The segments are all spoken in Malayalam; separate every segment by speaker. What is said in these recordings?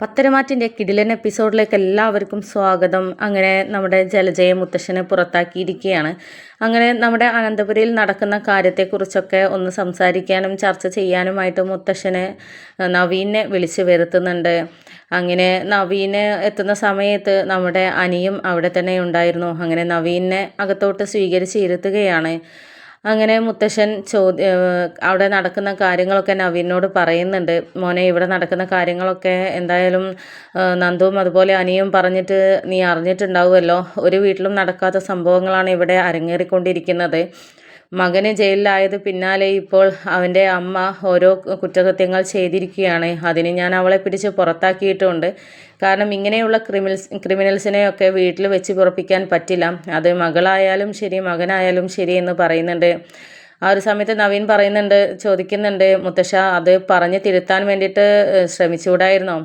Speaker 1: പത്തരമാറ്റിന്റെ കിടിലൻ എപ്പിസോഡിലേക്ക് എല്ലാവർക്കും സ്വാഗതം. അങ്ങനെ നമ്മുടെ ജലജയ മുത്തശ്ശനെ പുറത്താക്കിയിരിക്കുകയാണ്. അങ്ങനെ നമ്മുടെ അനന്തപുരിയിൽ നടക്കുന്ന കാര്യത്തെക്കുറിച്ചൊക്കെ ഒന്ന് സംസാരിക്കാനും ചർച്ച ചെയ്യാനുമായിട്ട് മുത്തശ്ശനെ നവീനെ വിളിച്ച് വരുത്തുന്നുണ്ട്. അങ്ങനെ നവീന് എത്തുന്ന സമയത്ത് നമ്മുടെ അനിയും അവിടെ തന്നെ ഉണ്ടായിരുന്നു. അങ്ങനെ നവീനെ അകത്തോട്ട് സ്വീകരിച്ച് ഇരുത്തുകയാണ്. അങ്ങനെ മുത്തശ്ശൻ ചോദ്യ അവിടെ നടക്കുന്ന കാര്യങ്ങളൊക്കെ നവീനോട് പറയുന്നുണ്ട്. മോനെ ഇവിടെ നടക്കുന്ന കാര്യങ്ങളൊക്കെ എന്തായാലും നന്ദുവും അതുപോലെ അനിയും പറഞ്ഞിട്ട് നീ അറിഞ്ഞിട്ടുണ്ടാവുമല്ലോ. ഒരു വീട്ടിലും നടക്കാത്ത സംഭവങ്ങളാണ് ഇവിടെ അരങ്ങേറിക്കൊണ്ടിരിക്കുന്നത്. മകന് ജയിലിലായത് പിന്നാലെ ഇപ്പോൾ അവന്റെ അമ്മ ഓരോ കുറ്റകൃത്യങ്ങൾ ചെയ്തിരിക്കുകയാണ്. അതിന് ഞാൻ അവളെ പിടിച്ച് പുറത്താക്കിയിട്ടുണ്ട്. കാരണം ഇങ്ങനെയുള്ള ക്രിമിനൽസ് ക്രിമിനൽസിനെയൊക്കെ വീട്ടിൽ വെച്ച് പുറപ്പിക്കാൻ പറ്റില്ല. അത് മകളായാലും ശരി മകനായാലും ശരി എന്ന് പറയുന്നുണ്ട്. ആ ഒരു സമയത്ത് നവീൻ പറയുന്നുണ്ട് ചോദിക്കുന്നുണ്ട് മുത്തശ്ശ അത് പറഞ്ഞ് തിരുത്താൻ വേണ്ടിയിട്ട് ശ്രമിച്ചുകൂടായിരുന്നോ?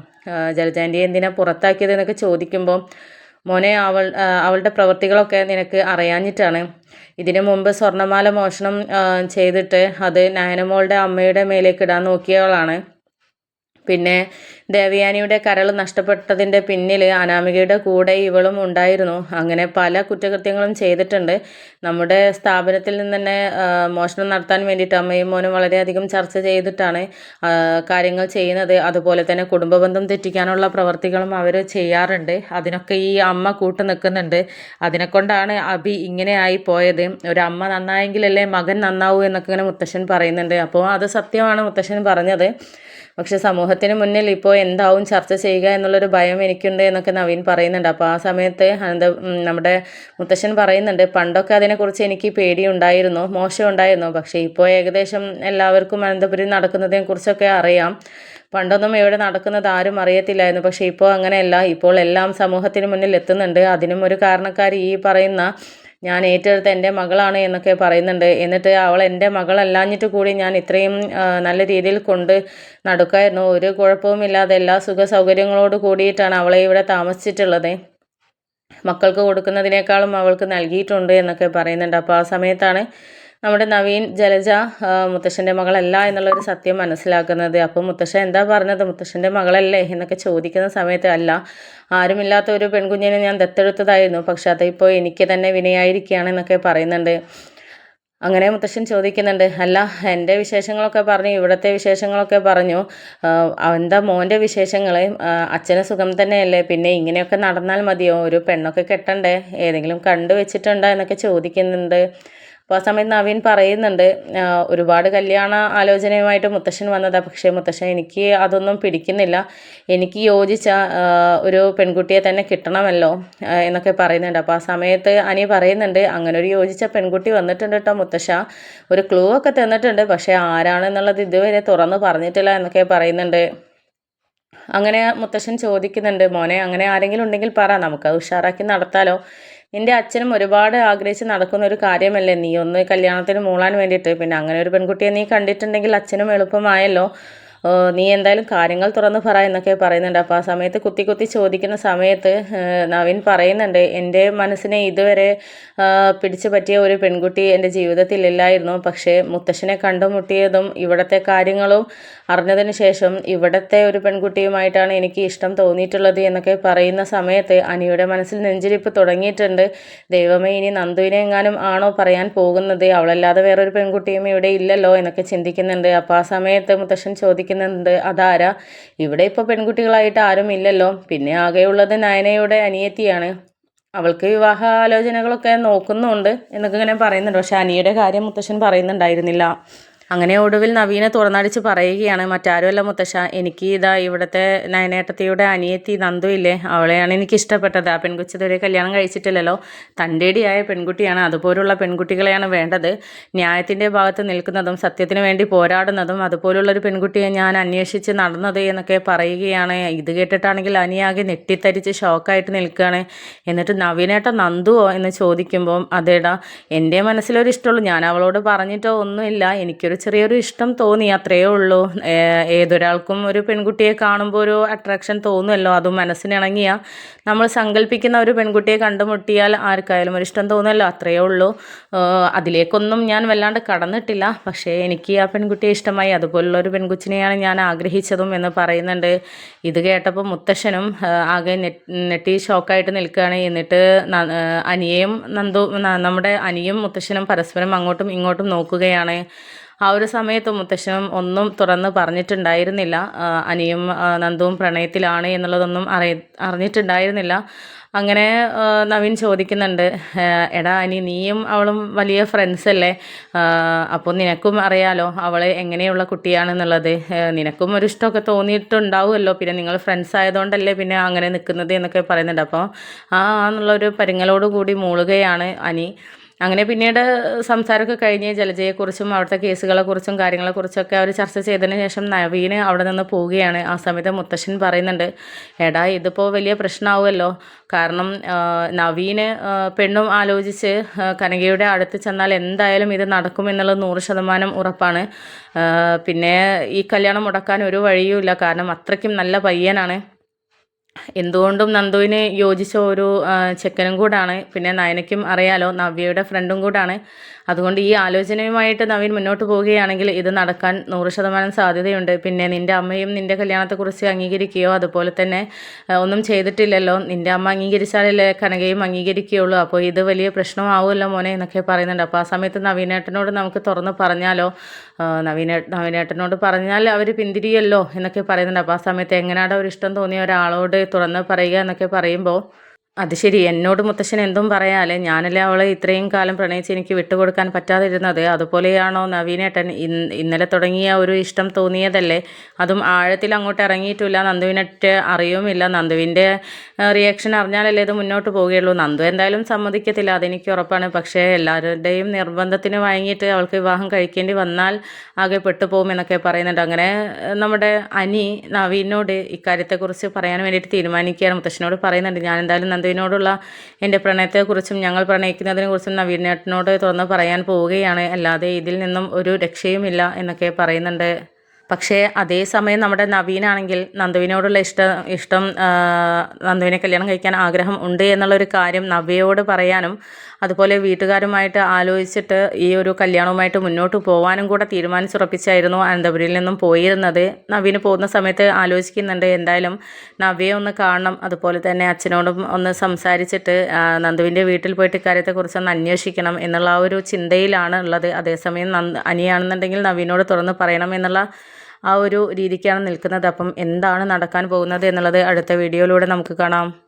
Speaker 1: ജലജാന്റെ എന്തിനാ പുറത്താക്കിയത്? എന്നൊക്കെ ചോദിക്കുമ്പോൾ മോനെ അവൾ അവളുടെ പ്രവൃത്തികളൊക്കെ നിനക്ക് അറിയാഞ്ഞിട്ടാണ്. ഇതിനു മുമ്പ് സ്വർണമാല മോഷണം ചെയ്തിട്ട് അത് നയനമോളുടെ അമ്മയുടെ മേലേക്ക് ഇടാൻ നോക്കിയവളാണ്. പിന്നെ ദേവയാനിയുടെ കരൾ നഷ്ടപ്പെട്ടതിന്റെ പിന്നിൽ അനാമികയുടെ കൂടെ ഇവളും ഉണ്ടായിരുന്നു. അങ്ങനെ പല കുറ്റകൃത്യങ്ങളും ചെയ്തിട്ടുണ്ട്. നമ്മുടെ സ്ഥാപനത്തിൽ നിന്ന് തന്നെ മോഷണം നടത്താൻ വേണ്ടിയിട്ട് അമ്മയും മോനും വളരെയധികം ചർച്ച ചെയ്തിട്ടാണ് കാര്യങ്ങൾ ചെയ്യുന്നത്. അതുപോലെ തന്നെ കുടുംബബന്ധം തെറ്റിക്കാനുള്ള പ്രവർത്തികളും അവർ ചെയ്യാറുണ്ട്. അതിനൊക്കെ ഈ അമ്മ കൂട്ടു നിൽക്കുന്നുണ്ട്. അതിനെക്കൊണ്ടാണ് അഭി ഇങ്ങനെ ആയി പോയത്. ഒരു അമ്മ നന്നായെങ്കിലല്ലേ മകൻ നന്നാവൂ എന്നൊക്കെ ഇങ്ങനെ മുത്തശ്ശൻ പറയുന്നുണ്ട്. അപ്പോൾ അത് സത്യമാണ് മുത്തശ്ശൻ പറഞ്ഞത്. പക്ഷെ സമൂഹത്തിന് മുന്നിൽ ഇപ്പോൾ എന്താവും ചർച്ച ചെയ്യുക എന്നുള്ളൊരു ഭയം എനിക്കുണ്ട് എന്നൊക്കെ നവീൻ പറയുന്നുണ്ട്. അപ്പോൾ ആ സമയത്ത് അനന്ത നമ്മുടെ മുത്തശ്ശൻ പറയുന്നുണ്ട് പണ്ടൊക്കെ അതിനെക്കുറിച്ച് എനിക്ക് പേടിയുണ്ടായിരുന്നു മോശം ഉണ്ടായിരുന്നു പക്ഷേ ഇപ്പോൾ ഏകദേശം എല്ലാവർക്കും അനന്തപുരി നടക്കുന്നതിനെ കുറിച്ചൊക്കെ അറിയാം. പണ്ടൊന്നും ഇവിടെ നടക്കുന്നത് ആരും അറിയത്തില്ലായിരുന്നു. പക്ഷേ ഇപ്പോൾ അങ്ങനെയല്ല. ഇപ്പോൾ എല്ലാം സമൂഹത്തിന് മുന്നിൽ എത്തുന്നുണ്ട്. അതിനും ഒരു കാരണക്കാർ ഈ പറയുന്ന ഞാൻ ഏറ്റെടുത്ത എന്റെ മകളാണ് എന്നൊക്കെ പറയുന്നുണ്ട്. എന്നിട്ട് അവൾ എന്റെ മകളല്ലാഞ്ഞിട്ട് കൂടി ഞാൻ ഇത്രയും നല്ല രീതിയിൽ കൊണ്ട് നടക്കായിരുന്നു. ഒരു കുഴപ്പവുമില്ലാതെ എല്ലാ സുഖ സൗകര്യങ്ങളോട് കൂടിയിട്ടാണ് അവളെ ഇവിടെ താമസിച്ചിട്ടുള്ളത്. മക്കൾക്ക് കൊടുക്കുന്നതിനേക്കാളും അവൾക്ക് നൽകിയിട്ടുണ്ട് എന്നൊക്കെ പറയുന്നുണ്ട്. അപ്പോൾ ആ സമയത്താണ് നമ്മുടെ നവീൻ ജലജ മുത്തശ്ശന്റെ മകളല്ല എന്നുള്ളൊരു സത്യം മനസ്സിലാക്കുന്നത്. അപ്പം മുത്തശ്ശൻ എന്താ പറഞ്ഞത്? മുത്തശ്ശന്റെ മകളല്ലേ എന്നൊക്കെ ചോദിക്കുന്ന സമയത്ത് അല്ല. ആരുമില്ലാത്ത ഒരു പെൺകുഞ്ഞിനെ ഞാൻ ദത്തെടുത്തതായിരുന്നു. പക്ഷെ അതിപ്പോൾ എനിക്ക് തന്നെ വിനയായിരിക്കുകയാണ് എന്നൊക്കെ പറയുന്നുണ്ട്. അങ്ങനെ മുത്തശ്ശൻ ചോദിക്കുന്നുണ്ട് അല്ല എന്റെ വിശേഷങ്ങളൊക്കെ പറഞ്ഞു ഇവിടുത്തെ വിശേഷങ്ങളൊക്കെ പറഞ്ഞു. എന്താ മോന്റെ വിശേഷങ്ങൾ അച്ഛന് സുഖം തന്നെയല്ലേ? പിന്നെ ഇങ്ങനെയൊക്കെ നടന്നാൽ മതിയോ? ഒരു പെണ്ണൊക്കെ കെട്ടണ്ടേ? ഏതെങ്കിലും കണ്ടു വെച്ചിട്ടുണ്ടോ എന്നൊക്കെ ചോദിക്കുന്നുണ്ട്. അപ്പോൾ ആ സമയത്ത് നവീൻ പറയുന്നുണ്ട് ഒരുപാട് കല്യാണ ആലോചനയുമായിട്ട് മുത്തശ്ശൻ വന്നതാണ് പക്ഷേ മുത്തശ്ശൻ എനിക്ക് അതൊന്നും പിടിക്കുന്നില്ല. എനിക്ക് യോജിച്ച ഒരു പെൺകുട്ടിയെ തന്നെ കിട്ടണമല്ലോ എന്നൊക്കെ പറയുന്നുണ്ട്. അപ്പോൾ ആ സമയത്ത് അനി പറയുന്നുണ്ട് അങ്ങനെ ഒരു യോജിച്ച പെൺകുട്ടി വന്നിട്ടുണ്ട് കേട്ടോ മുത്തശ്ശ. ഒരു ക്ലൂ ഒക്കെ തന്നിട്ടുണ്ട് പക്ഷേ ആരാണെന്നുള്ളത് ഇതുവരെ തുറന്ന് പറഞ്ഞിട്ടില്ല എന്നൊക്കെ പറയുന്നുണ്ട്. അങ്ങനെ മുത്തശ്ശൻ ചോദിക്കുന്നുണ്ട് മോനെ അങ്ങനെ ആരെങ്കിലും ഉണ്ടെങ്കിൽ പറ നമുക്കത് ഉഷാറാക്കി നടത്താലോ. നിന്റെ അച്ഛനും ഒരുപാട് ആഗ്രഹിച്ച് നടക്കുന്ന ഒരു കാര്യമല്ലേ നീ ഒന്ന് കല്യാണത്തിന് മൂളാൻ വേണ്ടിയിട്ട്? പിന്നെ അങ്ങനെ ഒരു പെൺകുട്ടിയെ നീ കണ്ടിട്ടുണ്ടെങ്കിൽ അച്ഛനും എളുപ്പമായല്ലോ. നീ എന്തായാലും കാര്യങ്ങൾ തുറന്ന് പറ എന്നൊക്കെ പറയുന്നുണ്ട്. അപ്പോൾ ആ സമയത്ത് കുത്തി കുത്തി ചോദിക്കുന്ന സമയത്ത് നവീൻ പറയുന്നുണ്ട് എന്റെ മനസ്സിനെ ഇതുവരെ പിടിച്ചു പറ്റിയ ഒരു പെൺകുട്ടി എന്റെ ജീവിതത്തിൽ ഇല്ലായിരുന്നു. പക്ഷേ മുത്തശ്ശനെ കണ്ടുമുട്ടിയതും ഇവിടുത്തെ കാര്യങ്ങളും അറിഞ്ഞതിന് ശേഷം ഇവിടുത്തെ ഒരു പെൺകുട്ടിയുമായിട്ടാണ് എനിക്ക് ഇഷ്ടം തോന്നിയിട്ടുള്ളത് എന്നൊക്കെ പറയുന്ന സമയത്ത് അനിയുടെ മനസ്സിൽ നെഞ്ചിരിപ്പ് തുടങ്ങിയിട്ടുണ്ട്. ദൈവമേ ഇനി നന്ദുവിനെ എങ്ങാനും ആണോ പറയാൻ പോകുന്നത്? അവളല്ലാതെ വേറൊരു പെൺകുട്ടിയും ഇവിടെ ഇല്ലല്ലോ എന്നൊക്കെ ചിന്തിക്കുന്നുണ്ട്. അപ്പോൾ ആ സമയത്ത് മുത്തശ്ശൻ ചോദിക്കുന്നു ചോദിക്കുന്നുണ്ട് അതാരാ? ഇവിടെ ഇപ്പോൾ പെൺകുട്ടികളായിട്ട് ആരും ഇല്ലല്ലോ. പിന്നെ ആകെയുള്ളത് നയനയുടെ അനിയത്തിയാണ്. അവൾക്ക് വിവാഹ ആലോചനകളൊക്കെ നോക്കുന്നുണ്ട് എന്നൊക്കെ ഇങ്ങനെ പറയുന്നുണ്ട്. പക്ഷെ അനിയുടെ കാര്യം മുത്തശ്ശൻ പറയുന്നുണ്ടായിരുന്നില്ല. അങ്ങനെ ഒടുവിൽ നവീനെ തുറന്നടിച്ച് പറയുകയാണ് മറ്റാരുമല്ല മുത്തശ്ശ എനിക്ക് ഇതാ ഇവിടുത്തെ നയനേട്ടത്തിയുടെ അനിയത്തി നന്ദു ഇല്ലേ? അവളെയാണ് എനിക്ക് ഇഷ്ടപ്പെട്ടത് ആ പെൺകുച്ചി ഇതുവരെ കല്യാണം കഴിച്ചിട്ടില്ലല്ലോ. തന്റെടിയായ പെൺകുട്ടിയാണ്. അതുപോലുള്ള പെൺകുട്ടികളെയാണ് വേണ്ടത്. ന്യായത്തിന്റെ ഭാഗത്ത് നിൽക്കുന്നതും സത്യത്തിന് വേണ്ടി പോരാടുന്നതും അതുപോലുള്ളൊരു പെൺകുട്ടിയെ ഞാൻ അന്വേഷിച്ച് നടന്നത് എന്നൊക്കെ പറയുകയാണ്. ഇത് കേട്ടിട്ടാണെങ്കിൽ അനിയാകെ നെട്ടിത്തരിച്ച് ഷോക്കായിട്ട് നിൽക്കുകയാണ്. എന്നിട്ട് നവീനേട്ട നന്ദുവോ എന്ന് ചോദിക്കുമ്പോൾ അതേടാ എന്റെ മനസ്സിലൊരു ഇഷ്ടമുള്ളൂ ഞാൻ അവളോട് പറഞ്ഞിട്ടോ ഒന്നുമില്ല. എനിക്കൊരു ഒരു ചെറിയൊരു ഇഷ്ടം തോന്നി അത്രയേ ഉള്ളൂ. ഏതൊരാൾക്കും ഒരു പെൺകുട്ടിയെ കാണുമ്പോൾ ഒരു അട്രാക്ഷൻ തോന്നുമല്ലോ അതും മനസ്സിനിണങ്ങിയ നമ്മൾ സങ്കല്പിക്കുന്ന ഒരു പെൺകുട്ടിയെ കണ്ടുമുട്ടിയാൽ ആർക്കായാലും ഒരു ഇഷ്ടം തോന്നുമല്ലോ അത്രയേ ഉള്ളൂ. അതിലേക്കൊന്നും ഞാൻ വല്ലാണ്ട് കടന്നിട്ടില്ല. പക്ഷേ എനിക്ക് ആ പെൺകുട്ടിയെ ഇഷ്ടമായി. അതുപോലുള്ള ഒരു പെൺകുച്ചിനെയാണ് ഞാൻ ആഗ്രഹിച്ചതും എന്ന് പറയുന്നുണ്ട്. ഇത് കേട്ടപ്പോൾ മുത്തശ്ശനും ആകെ നെട്ടി ഷോക്കായിട്ട് നിൽക്കുകയാണ്. എന്നിട്ട് അനിയയും നന്ദു നമ്മുടെ അനിയും മുത്തശ്ശനും പരസ്പരം അങ്ങോട്ടും ഇങ്ങോട്ടും നോക്കുകയാണ്. ആ ഒരു സമയത്ത് മുത്തശ്ശനും ഒന്നും തുറന്ന് പറഞ്ഞിട്ടുണ്ടായിരുന്നില്ല. അനിയും നന്ദുവും പ്രണയത്തിലാണ് എന്നുള്ളതൊന്നും അറിയ അറിഞ്ഞിട്ടുണ്ടായിരുന്നില്ല. അങ്ങനെ നവീൻ ചോദിക്കുന്നുണ്ട് എടാ അനി നീയും അവളും വലിയ ഫ്രണ്ട്സ് അല്ലേ? അപ്പോൾ നിനക്കും അറിയാലോ അവൾ എങ്ങനെയുള്ള കുട്ടിയാണെന്നുള്ളത്. നിനക്കും ഒരു ഇഷ്ടമൊക്കെ തോന്നിയിട്ടുണ്ടാവുമല്ലോ. പിന്നെ നിങ്ങൾ ഫ്രണ്ട്സ് ആയതുകൊണ്ടല്ലേ പിന്നെ അങ്ങനെ നിൽക്കുന്നത് എന്നൊക്കെ പറയുന്നുണ്ട്. അപ്പോൾ ആ എന്നുള്ളൊരു പരിങ്ങളോടുകൂടി മൂളുകയാണ് അനി. അങ്ങനെ പിന്നീട് സംസാരമൊക്കെ കഴിഞ്ഞ് ജലജയെക്കുറിച്ചും അവിടുത്തെ കേസുകളെക്കുറിച്ചും കാര്യങ്ങളെക്കുറിച്ചൊക്കെ അവർ ചർച്ച ചെയ്തതിന് ശേഷം നവീന് അവിടെ നിന്ന് പോവുകയാണ്. ആ സമയത്ത് മുത്തശ്ശൻ പറയുന്നുണ്ട് എടാ ഇതിപ്പോൾ വലിയ പ്രശ്നമാവുമല്ലോ കാരണം നവീന് പെണ്ണും ആലോചിച്ച് കനകയുടെ അടുത്ത് ചെന്നാൽ എന്തായാലും ഇത് നടക്കുമെന്നുള്ളത് നൂറ് ശതമാനം ഉറപ്പാണ്. പിന്നെ ഈ കല്യാണം മുടക്കാൻ ഒരു വഴിയുമില്ല. കാരണം അത്രയ്ക്കും നല്ല പയ്യനാണ്. എന്തുകൊണ്ടും നന്ദുവിന് യോജിച്ച ഒരു ചെക്കനും കൂടാണ്. പിന്നെ നയനയ്ക്കും അറിയാലോ നവ്യയുടെ ഫ്രണ്ടും കൂടാണ്. അതുകൊണ്ട് ഈ ആലോചനയുമായിട്ട് നവീൻ മുന്നോട്ട് പോവുകയാണെങ്കിൽ ഇത് നടക്കാൻ നൂറ് ശതമാനം സാധ്യതയുണ്ട്. പിന്നെ നിന്റെ അമ്മയും നിന്റെ കല്യാണത്തെക്കുറിച്ച് അംഗീകരിക്കുകയോ അതുപോലെ തന്നെ ഒന്നും ചെയ്തിട്ടില്ലല്ലോ. നിന്റെ അമ്മ അംഗീകരിച്ചാലല്ലേ കനകയും അംഗീകരിക്കുകയുള്ളൂ. അപ്പോൾ ഇത് വലിയ പ്രശ്നമാവുമല്ലോ മോനെ എന്നൊക്കെ പറയുന്നുണ്ട്. അപ്പോൾ ആ സമയത്ത് നവീനേട്ടനോട് നമുക്ക് തുറന്ന് പറഞ്ഞാലോ നവീനേ നവീനേട്ടനോട് പറഞ്ഞാൽ അവർ പിന്തിരിയല്ലോ എന്നൊക്കെ പറയുന്നുണ്ട്. അപ്പോൾ ആ സമയത്ത് എങ്ങനെയാണ് ഒരു ഇഷ്ടം തോന്നിയ ഒരാളോട് തുറന്ന് പറയുക എന്നൊക്കെ പറയുമ്പോൾ അത് ശരി. എന്നോട് മുത്തശ്ശൻ എന്തും പറയാല്ലേ ഞാനല്ലേ അവളെ ഇത്രയും കാലം പ്രണയിച്ച് എനിക്ക് വിട്ടുകൊടുക്കാൻ പറ്റാതിരുന്നത്? അതുപോലെയാണോ നവീനേട്ടൻ? ഇന്ന് ഇന്നലെ തുടങ്ങിയ ഒരു ഇഷ്ടം തോന്നിയതല്ലേ? അതും ആഴത്തിൽ അങ്ങോട്ട് ഇറങ്ങിയിട്ടില്ല. നന്ദുവിനെട്ട് അറിയുമില്ല. നന്ദുവിന്റെ റിയാക്ഷൻ അറിഞ്ഞാലല്ലേ ഇത് മുന്നോട്ട് പോവുകയുള്ളൂ നന്ദു എന്തായാലും സമ്മതിക്കത്തില്ല. അതെനിക്ക് ഉറപ്പാണ്. പക്ഷേ എല്ലാവരുടെയും നിർബന്ധത്തിന് വഴങ്ങിയിട്ട് അവൾക്ക് വിവാഹം കഴിക്കേണ്ടി വന്നാൽ ആകെ പെട്ടുപോകും എന്നൊക്കെ പറയുന്നുണ്ട്. അങ്ങനെ നമ്മുടെ അനി നവീനോട് ഇക്കാര്യത്തെക്കുറിച്ച് പറയാൻ വേണ്ടിയിട്ട് തീരുമാനിക്കുകയാണ് മുത്തശ്ശനോട് പറയുന്നുണ്ട്. ഞാൻ എന്തായാലും നന്ദുവിനോടുള്ള എന്റെ പ്രണയത്തെക്കുറിച്ചും ഞങ്ങൾ പ്രണയിക്കുന്നതിനെക്കുറിച്ചും നവീനേട്ടനോട് തുറന്ന് പറയാൻ പോവുകയാണ്. അല്ലാതെ ഇതിൽ നിന്നും ഒരു രക്ഷയുമില്ല എന്നൊക്കെ പറയുന്നുണ്ട്. പക്ഷേ അതേസമയം നമ്മുടെ നവീനാണെങ്കിൽ നന്ദുവിനോടുള്ള ഇഷ്ട ഇഷ്ടം നന്ദുവിനെ കല്യാണം കഴിക്കാൻ ആഗ്രഹം ഉണ്ട് എന്നുള്ളൊരു കാര്യം നവ്യയോട് പറയാനും അതുപോലെ വീട്ടുകാരുമായിട്ട് ആലോചിച്ചിട്ട് ഈ ഒരു കല്യാണവുമായിട്ട് മുന്നോട്ട് പോകാനും കൂടെ തീരുമാനിച്ചുറപ്പിച്ചായിരുന്നു അനന്തപുരിയിൽ നിന്നും പോയിരുന്നത്. നവീന് പോകുന്ന സമയത്ത് ആലോചിക്കുന്നുണ്ട് എന്തായാലും നവ്യയെ ഒന്ന് കാണണം. അതുപോലെ തന്നെ അച്ഛനോടും ഒന്ന് സംസാരിച്ചിട്ട് നന്ദുവിന്റെ വീട്ടിൽ പോയിട്ട് ഇക്കാര്യത്തെക്കുറിച്ച് ഒന്ന് അന്വേഷിക്കണം എന്നുള്ള ആ ഒരു ചിന്തയിലാണ് ഉള്ളത്. അതേസമയം നന്ദ് അനിയാണെന്നുണ്ടെങ്കിൽ നവീനോട് തുറന്ന് പറയണം എന്നുള്ള ആ ഒരു രീതിക്കാണ് നിൽക്കുന്നത്. അപ്പം എന്താണ് നടക്കാൻ പോകുന്നത് എന്നുള്ളത് അടുത്ത വീഡിയോയിലൂടെ നമുക്ക് കാണാം.